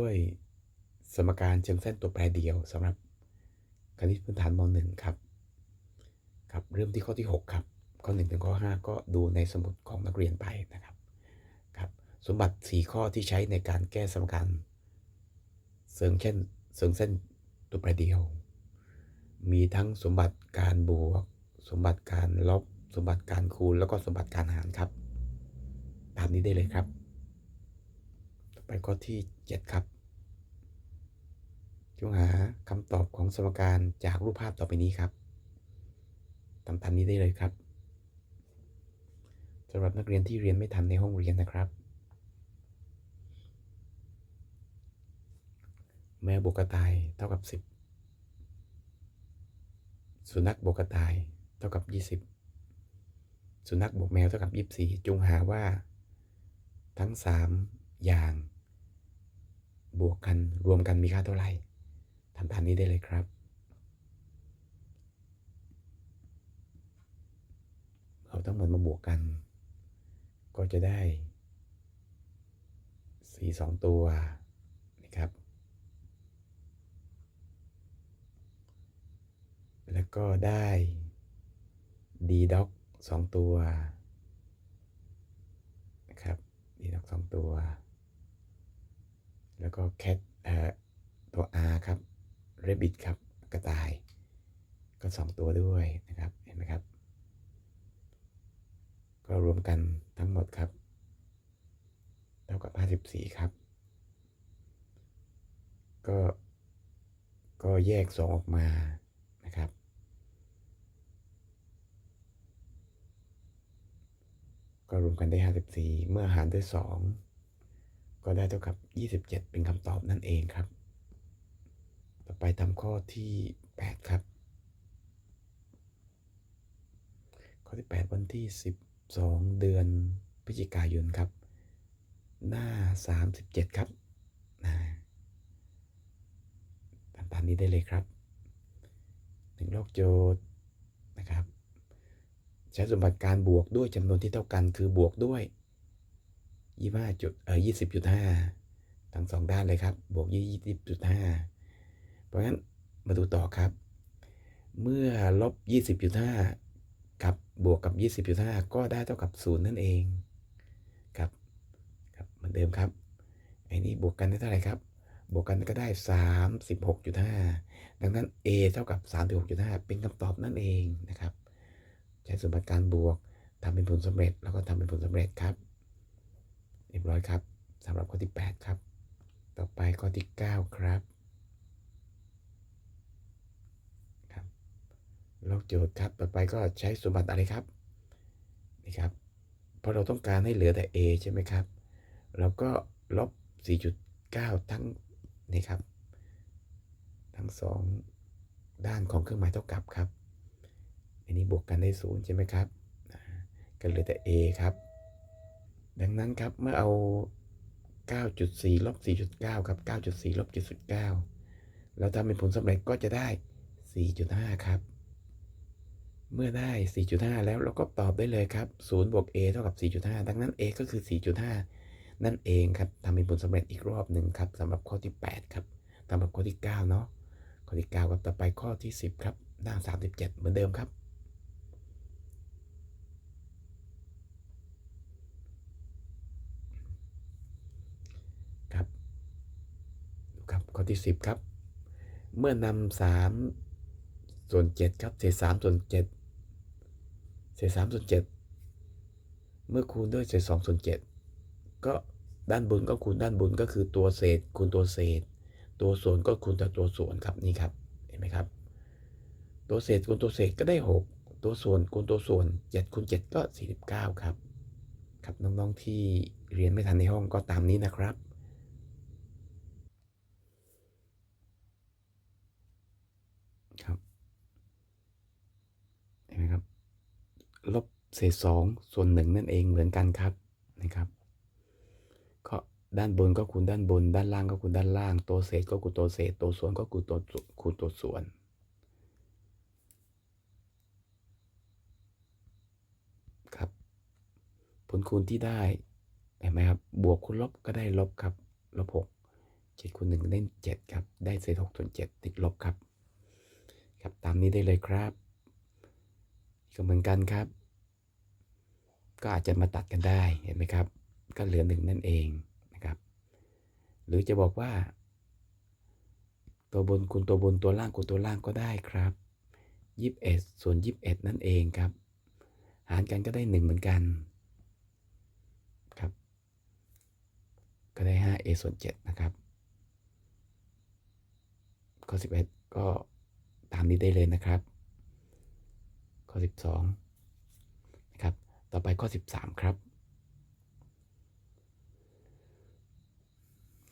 ด้วยสมการเชิงเส้นตัวแปรเดียวสำหรับคณิตพื้นฐานม .1 ครับครับเริ่มที่ข้อที่ 6 ครับ ข้อ 1 ถึงข้อ 5 ก็ดูในสมุดของนักเรียนไปนะครับครับ สมบัติ 4 ข้อที่ใช้ในการแก้สมการเชิงเช่นเชิงเส้นตัวแปรเดียว มีทั้งสมบัติการบวก สมบัติการลบ สมบัติการคูณ แล้วก็สมบัติการหารครับ ตามนี้ได้เลยครับ ต่อไปข้อที่ 7 ครับจงหาคำตอบของสมการจากรูปภาพต่อไปนี้ครับตามตามนี้ได้เลยครับสำหรับนักเรียนที่เรียนไม่ทันในห้องเรียนนะครับ แมวบวกกระต่ายเท่ากับ 10 สุนัขบวกกระต่ายเท่ากับ 20 สุนัขบวกแมวเท่ากับ 24จงหาว่า ทั้ง 3 อย่าง บวกกันรวมกันมีค่าเท่าไหร่ทำตามนี้ได้เลยครับเอาทั้งหมดมาบวกกัน ก็จะได้4 2ตัวนะครับ แล้วก็ได้ d d o c 2ตัวนะครับ d d o c 2ตัว แล้วก็ cat เอ่อตัว r ครับ rabbit ครับกระต่าย ก็ 2 ตัวด้วยนะครับเห็นไหมครับ ก็รวมกันทั้งหมดครับ เท่ากับ 54 ครับ ก็ก็แยก 2 ออกมานะครับก็รวมกันได้ 54 เมื่อหารด้วย 2 ก็ได้เท่ากับ 27 เป็นคำตอบนั่นเองครับ ต่อไปทำข้อที่ 8 ครับ ข้อที่ 8 วันที่ 12 เดือนพฤศจิกายนครับ หน้า 37 ครับนะตามตามนี้ได้เลยครับหนึ่งโลกโจทย์นะครับ ใช้สมบัติการบวกด้วยจำนวนที่เท่ากันคือบวกด้วย ยี่ห้าจุดเออยี่สิบจุดห้าทั้งสองด้านเลยครับ บวกยี่สิบจุดห้าเพราะงั้นมาดูต่อครับ เมื่อลบยี่สิบจุดห้ากับบวกกับยี่สิบจุดห้าก็ได้เท่ากับศูนย์นั่นเองครับครับเหมือนเดิมครับไอ้นี้บวกกันได้เท่าไหร่ครับ บวกกันก็ได้สามสิบหกจุดห้าดังนั้น a เท่ากับสามสิบหกจุดห้าเป็นคำตอบนั่นเองนะครับ ใช้สมบัติการบวกทำเป็นผลสำเร็จแล้วก็ทำเป็นผลสำเร็จครับ เรียบร้อยครับสำหรับข้อที่ 8 ครับ ต่อไปข้อที่ 9 ครับครับลอกโจทย์ครับ ต่อไปก็ใช้สมบัติอะไรครับนี่ครับเพราะเราต้องการให้เหลือแต่ a ใช่ไหมครับ เราก็ลบ 4.9 ทั้งนี่ครับ ทั้งสองด้านของเครื่องหมายเท่ากับครับ อันนี้บวกกันได้ศูนย์ใช่ไหมครับก็เหลือแต่ a ครับ ดังนั้นครับเมื่อเอา 9.4ลบ4.9 ครับ 9.4ลบ7.9 แล้วทำเป็นผลสำเร็จก็จะได้ 4.5 ครับ เมื่อได้ 4.5 แล้วเราก็ตอบได้เลยครับ0บวก a เท่ากับ 4.5 ดังนั้น a ก็คือ 4.5 นั่นเองครับทำเป็นผลสำเร็จอีกรอบหนึ่งครับสำหรับข้อที่ 8 ครับสำหรับข้อที่ 9 เนาะข้อที่ 9 ครับต่อไปข้อที่ 10 ครับหน้า 37 เหมือนเดิมครับครับดูครับ ข้อที่ 10 ครับ เมื่อนำสามส่วน 7 ครับเศษ3ส่วน 7 เศษ3ส่วน 7 เมื่อคูณด้วยเศษ2ส่วน 7 ก็ด้านบนก็คูณด้านบนก็คือตัวเศษคูณตัวเศษ ตัวส่วนก็คูณแต่ตัวส่วนครับนี่ครับเห็นไหมครับ ตัวเศษคูณตัวเศษก็ได้ 6 ตัวส่วนคูณตัวส่วน7คูณ7ก็ 49 ครับ ครับน้องๆที่เรียนไม่ทันในห้องก็ตามนี้นะครับ ครับ เห็นไหมครับ ลบเศษสองส่วนหนึ่งนั่นเองเหมือนกันครับนะครับ ก็ด้านบนก็คูณด้านบน ด้านล่างก็คูณด้านล่าง ตัวเศษก็คูณตัวเศษ ตัวส่วนก็คูณตัวคูณตัวส่วนครับ ผลคูณที่ได้เห็นไหมครับ บวกคูณลบก็ได้ลบครับ ลบหกเจ็ดคูณหนึ่งได้เจ็ดครับ ได้เศษหกส่วนเจ็ดติดลบครับ ครับตามนี้ได้เลยครับก็เหมือนกันครับ ก็อาจจะมาตัดกันได้เห็นไหมครับ ก็เหลือหนึ่งนั่นเองนะครับ หรือจะบอกว่า ตัวบนคูณตัวบนตัวล่างคูณตัวล่างก็ได้ครับยี่สิบเอ็ดส่วนยี่สิบเอ็ดนั่นเองครับ หารกันก็ได้หนึ่งเหมือนกันครับ ก็ได้ห้าเอส่วนเจ็ดนะครับข้อสิบเอ็ดก็ ตามนี้ได้เลยนะครับ ข้อสิบสองนะครับ ต่อไปข้อสิบสามครับ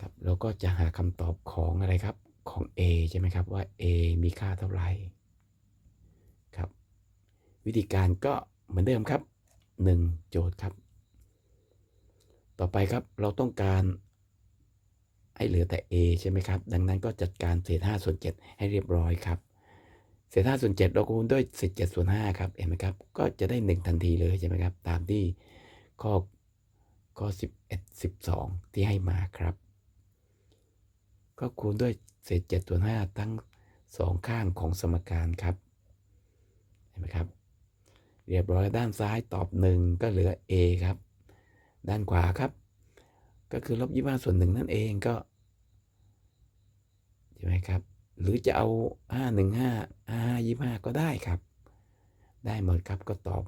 ครับเราก็จะหาคำตอบของอะไรครับของ A ใช่ไหมครับว่า A มีค่าเท่าไหร่ครับ วิธีการก็เหมือนเดิมครับ 1 โจทย์ครับ ต่อไปครับเราต้องการให้เหลือแต่ A ใช่ไหมครับ ดังนั้นก็จัดการเศษ5ส่วน7ให้เรียบร้อยครับ เศษ5ส่วน7เราคูณด้วยเศษ7ส่วน5ครับเห็นไหมครับ ก็จะได้1ทันทีเลยใช่ไหมครับ ตามที่ข้อข้อ11 12ที่ให้มาครับ ก็คูณด้วยเศษ7ส่วน5ทั้งสองข้างของสมการครับเห็นไหมครับ เรียบร้อยด้านซ้ายตอบ1ก็เหลือ A ครับ ด้านขวาครับ ก็คือลบ25ส่วน1นั่นเองก็ใช่ไหมครับ หรือจะเอา5 1 5 5 25ก็ได้ครับ ได้หมดครับก็ตอบ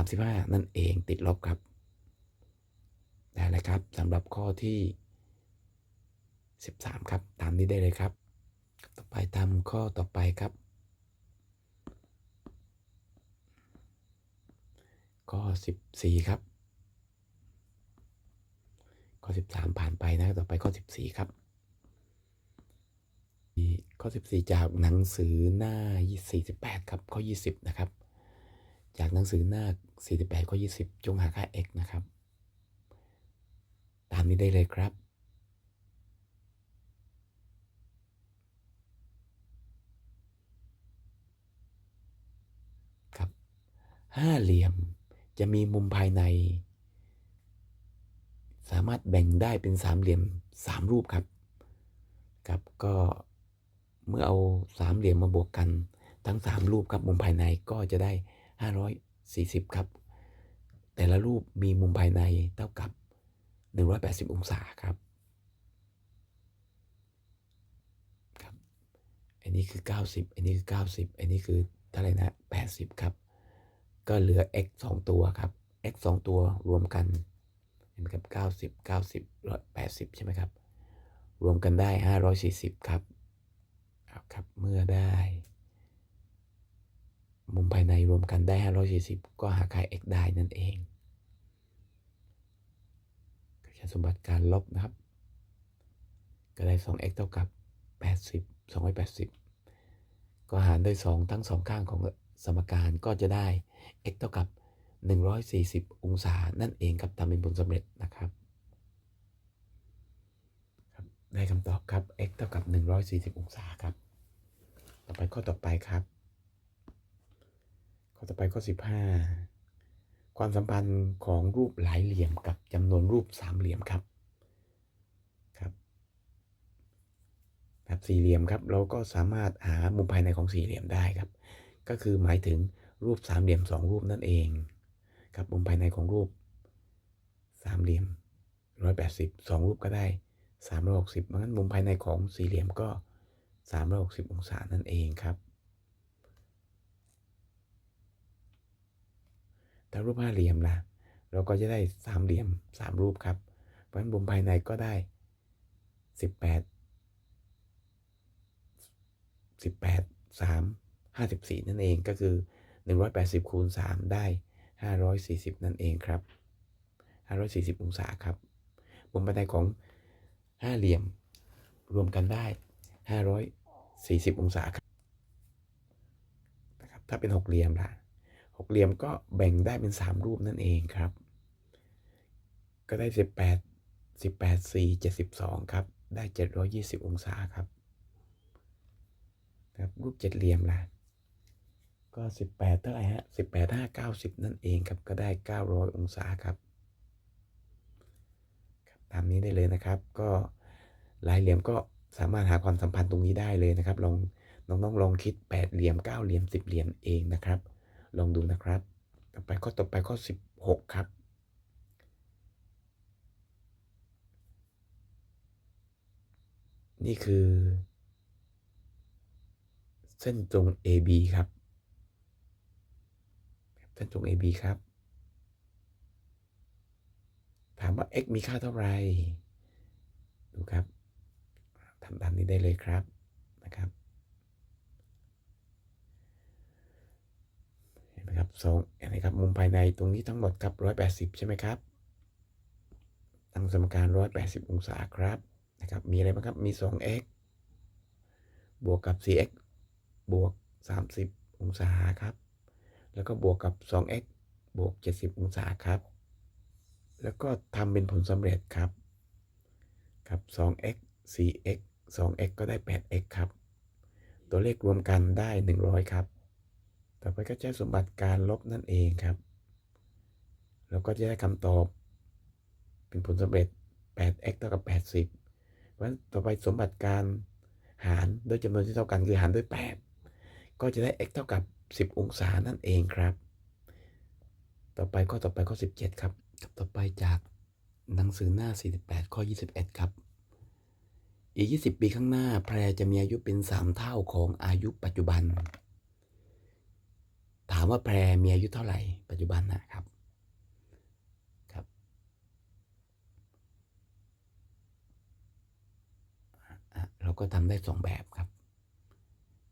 35นั่นเองติดลบครับ ได้แล้วครับสำหรับข้อที่13ครับ ตามนี้ได้เลยครับ ต่อไปทำข้อต่อไปครับ ข้อ14ครับ ข้อ13ผ่านไปนะ ต่อไปข้อ14ครับ ข้อ 14 จากหนังสือหน้า 48 ครับ ข้อ 20 นะครับ จากหนังสือหน้า 48 ข้อ 20 จงหาค่า x นะครับ ตามนี้ได้เลยครับครับห้าเหลี่ยมจะมีมุมภายใน สามารถแบ่งได้เป็นสามเหลี่ยมสามรูปครับ ครับก็ เมื่อเอาสามเหลี่ยมมาบวกกัน ทั้งสามรูปครับมุมภายในก็จะได้ห้าร้อยสี่สิบครับ แต่ละรูปมีมุมภายในเท่ากับหนึ่งร้อยแปดสิบองศาครับครับอันนี้คือเก้าสิบอันนี้คือเก้าสิบอันนี้คือเท่าไหร่นะแปดสิบครับ ก็เหลือ x 2ตัวครับ x 2ตัวรวมกันเห็นไหมครับ90 90 180ใช่ไหมครับ รวมกันได้540ครับ ครับ เมื่อได้ มุมภายในรวมกันได้ 540 ก็หาค่า x ได้นั่นเองคุณสมบัติการลบนะครับ ก็ได้ 2x เท่ากับ 80 280 ก็หารด้วย 2 ทั้ง 2 ข้างของสมการก็จะได้ x เท่ากับ 140 องศานั่นเองครับทำเป็นผลสำเร็จนะครับ ได้คำตอบครับ x เท่ากับ 140 องศาครับ ต่อไปข้อต่อไปครับ ข้อต่อไปข้อ 15 ความสัมพันธ์ของรูปหลายเหลี่ยมกับจำนวนรูปสามเหลี่ยมครับ ครับแบบสี่เหลี่ยมครับ เราก็สามารถหามุมภายในของสี่เหลี่ยมได้ครับ ก็คือหมายถึงรูปสามเหลี่ยมสองรูปนั่นเอง ครับมุมภายในของรูปสามเหลี่ยมร้อยแปดสิบสองรูปก็ได้ สามร้อยหกสิบงั้นมุมภายในของสี่เหลี่ยมก็สามร้อยหกสิบองศานั่นเองครับถ้ารูปห้าเหลี่ยมล่ะ เราก็จะได้สามเหลี่ยมสามรูปครับ เพราะฉะนั้นมุมภายในก็ได้สิบแปดสิบแปดสามห้าสิบสี่นั่นเองก็คือ 180คูณ3ได้ 540 นั่นเองครับ 540 องศาครับมุมบันไดของ ห้าเหลี่ยม รวมกันได้ 540 องศาครับนะครับ ถ้าเป็นหกเหลี่ยมล่ะหกเหลี่ยมก็แบ่งได้เป็น 3 รูปนั่นเองครับ ก็ได้ 18 18 4 72 ครับ ได้ 720 องศาครับครับรูปเจ็ดเหลี่ยมล่ะก็ 18 เท่าไหร่ฮะ18 5 90 นั่นเองครับ ก็ได้ 900 องศาครับ ตามนี้ได้เลยนะครับ ก็หลายเหลี่ยมก็สามารถหาความสัมพันธ์ตรงนี้ได้เลยนะครับ ลองน้องๆลองคิด8เหลี่ยม9เหลี่ยม10เหลี่ยมเองนะครับ ลองดูนะครับ ต่อไปข้อต่อไปข้อ 16 ครับนี่คือ เส้นตรง AB ครับ เส้นตรง AB ครับ ถามว่า x มีค่าเท่าไหร่ ดูครับทำตามนี้ได้เลยครับนะครับ เห็นไหมครับสองเห็นไหมครับ มุมภายในตรงนี้ทั้งหมดครับร้อยแปดสิบใช่ไหมครับ ตั้งสมการร้อยแปดสิบองศาครับนะครับ มีอะไรบ้างครับ มีสอง x บวกกับ 4x บวก 30 องศาครับ แล้วก็บวกกับ 2x บวก 70 องศาครับ แล้วก็ทำเป็นผลสำเร็จครับ ครับ 2x 4x 2x ก็ได้ 8x ครับ ตัวเลขรวมกันได้ 100 ครับ ต่อไปก็ใช้สมบัติการลบนั่นเองครับ แล้วก็จะได้คำตอบ เป็นผลสำเร็จ 8x เท่ากับ 80 เพราะฉะนั้นต่อไปสมบัติการหารด้วยจำนวนที่เท่ากันคือหารด้วย 8 ก็จะได้ x เท่ากับ 10 องศานั่นเองครับ ต่อไปข้อต่อไปข้อ 17 ครับ ต่อไปจากหนังสือหน้า 48 ข้อ 21 ครับ อีก 20 ปีข้างหน้า แพรจะมีอายุเป็น 3 เท่าของอายุปัจจุบัน ถามว่าแพรมีอายุเท่าไหร่ ปัจจุบันนะครับครับ เราก็ทำได้สองแบบครับ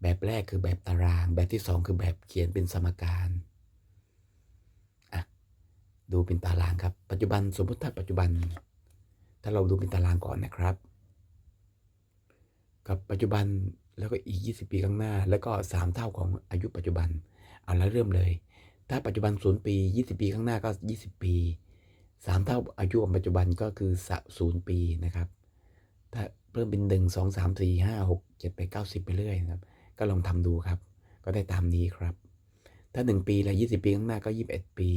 แบบแรกคือแบบตาราง แบบที่สองคือแบบเขียนเป็นสมการ ดูเป็นตารางครับ ปัจจุบันสมมติถ้าปัจจุบัน ถ้าเราดูเป็นตารางก่อนนะครับ กับปัจจุบันแล้วก็อีก 20 ปีข้างหน้า แล้วก็ 3 เท่าของอายุปัจจุบัน เอาแล้วเริ่มเลย ถ้าปัจจุบัน 0 ปี 20 ปีข้างหน้าก็ 20 ปี 3 เท่าอายุของปัจจุบันก็คือศูนย์ปีนะครับ ถ้าเพิ่มเป็นหนึ่งสองสามสี่ห้าหกเจ็ดแปเก้าสิบไปเรื่อยนะครับ ก็ลองทำดูครับ ก็ได้ตามนี้ครับ ถ้าหนึ่งปีละยี่สิบปีข้างหน้าก็ยี่สิบปี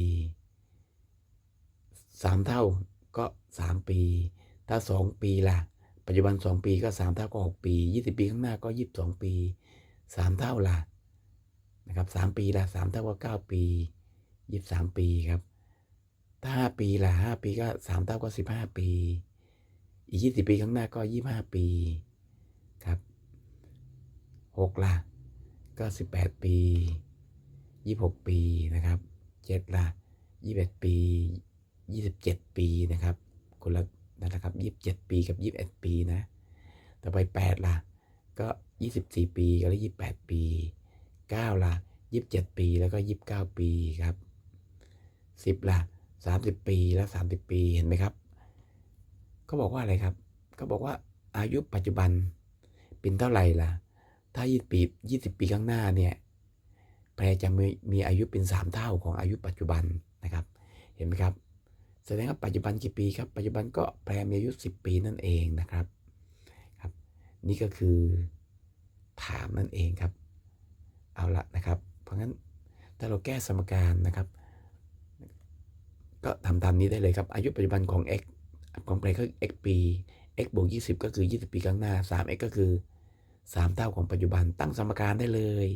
สามเท่าก็สามปี ถ้าสองปีละปัจจุบันสองปีก็สามเท่าก็หกปียี่สิบปีข้างหน้าก็ยี่สิบสองปีสามเท่าละนะครับสามปีละสามเท่าก็เก้าปียี่สิบสามปีครับ ถ้าห้าปีละห้าปีก็สามเท่าก็สิบห้าปี อีกยี่สิบปีข้างหน้าก็ยี่ห้าปีครับหกละก็สิบแปดปียี่หกปีนะครับเจ็ดละยี่สิบเอ็ดปี ยี่สิบเจ็ดปีนะครับคนละนั่นแหละครับยี่สิบเจ็ดปีกับยี่สิบเอ็ดปีนะต่อไปแปดละก็ยี่สิบสี่ปีก็แล้วยี่สิบแปดปีเก้าละยี่สิบเจ็ดปีแล้วก็ยี่สิบเก้าปีครับสิบละสามสิบปีแล้วสามสิบปีเห็นไหมครับเขาบอกว่าอะไรครับเขาบอกว่าอายุปัจจุบันเป็นเท่าไหร่ล่ะ ถ้า 20 ปี 20 ปีข้างหน้าเนี่ยแพรจะมีมีอายุเป็น 3 เท่าของอายุปัจจุบันนะครับ เห็นไหมครับ แสดงว่าปัจจุบันกี่ปีครับ ปัจจุบันก็แพรมีอายุ 10 ปีนั่นเองนะครับครับ นี่ก็คือถามนั่นเองครับ เอาละนะครับ เพราะงั้นถ้าเราแก้สมการนะครับ ก็ทำตามนี้ได้เลยครับ อายุปัจจุบันของ x ของแปลก็ x ปี x บวก 20 ก็คือ 20 ปีข้างหน้า 3x ก็คือ 3 เท่าของปัจจุบันตั้งสมการได้เลย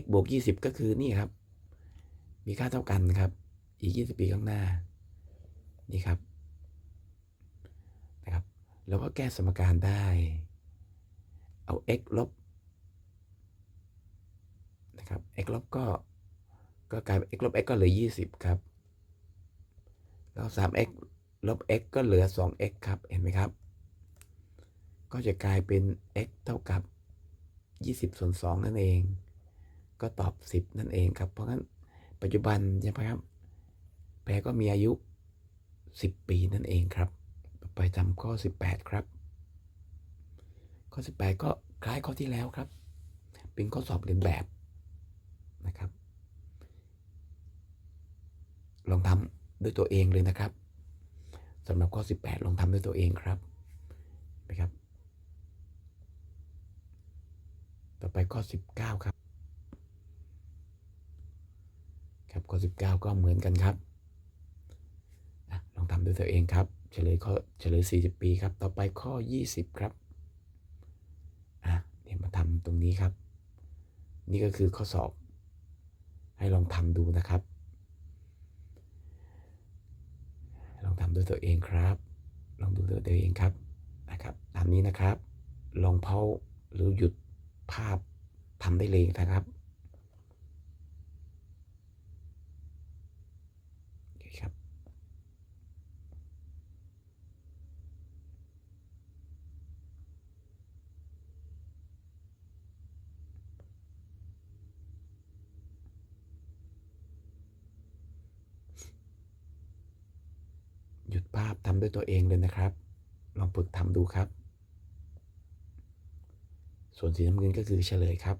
x บวก 20 ก็คือนี่ครับ มีค่าเท่ากันครับ อีก 20 ปีข้างหน้า นี่ครับนะครับแล้วก็แก้สมการได้ เอา x ลบนะครับ x ลบก็ก็กลายเป็น x ลบ x ก็เหลือ 20 ครับแล้ว 3x ลบ x ก็เหลือ 2x ครับ เห็นไหมครับ ก็จะกลายเป็น x เท่ากับ 20 ส่วน 2 นั่นเอง ก็ตอบ 10 นั่นเองครับ เพราะงั้นปัจจุบันใช่ไหมครับ แปรก็มีอายุ 10 ปีนั่นเองครับ ไปทำข้อ 18 ครับ ข้อ 18 ก็คล้ายข้อที่แล้วครับ เป็นข้อสอบเรียนแบบนะครับ ลองทำด้วยตัวเองเลยนะครับสำหรับข้อ 18 ลองทำด้วยตัวเองครับนะครับ ต่อไปข้อ 19 ครับ ครับข้อ 19 ก็เหมือนกันครับ ทำด้วยตัวเองครับเฉลยข้อเฉลย 40 ปีครับ ต่อไปข้อ 20 ครับอะเดี๋ยวมาทำตรงนี้ครับ นี่ก็คือข้อสอบ ให้ลองทำดูนะครับ ลองทำด้วยตัวเองครับ ลองดูด้วยตัวเองครับนะครับตามนี้นะครับ ลองเพาหรือหยุดภาพทำได้เลยนะครับ โอเคครับ ห ยุดภาพทำด้วยตัวเองเลยนะครับ ลองฝึกทำดูครับ ส่วนสีน้ำเงินก็คือเฉลยครับ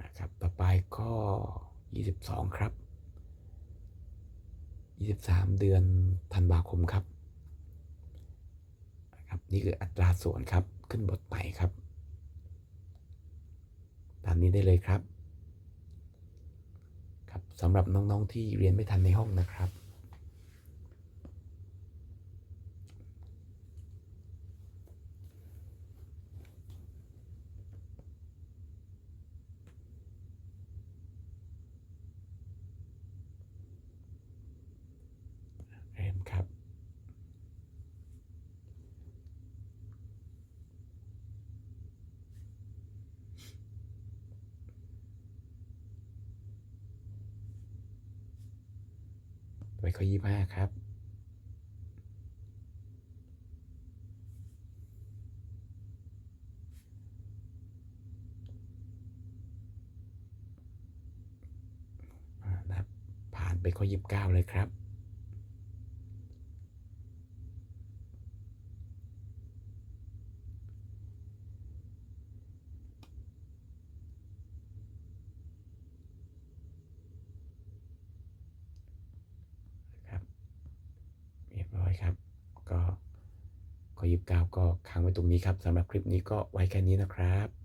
นะครับต่อไปข้อ 22 ครับ 23 เดือนธันวาคมครับนะครับนี่คืออัตราส่วนครับขึ้นบทใหม่ครับ ตามนี้ได้เลยครับ ครับสำหรับน้องๆที่เรียนไม่ทันในห้องนะครับ เริ่มครับ ไปข้อยี่ห้าครับ ผ่านไปข้อยี่สิบเก้าเลยครับเรียบร้อยครับ ก็ข้อยี่สิบเก้าก็ค้างไว้ตรงนี้ครับสำหรับคลิปนี้ก็ไว้แค่นี้นะครับ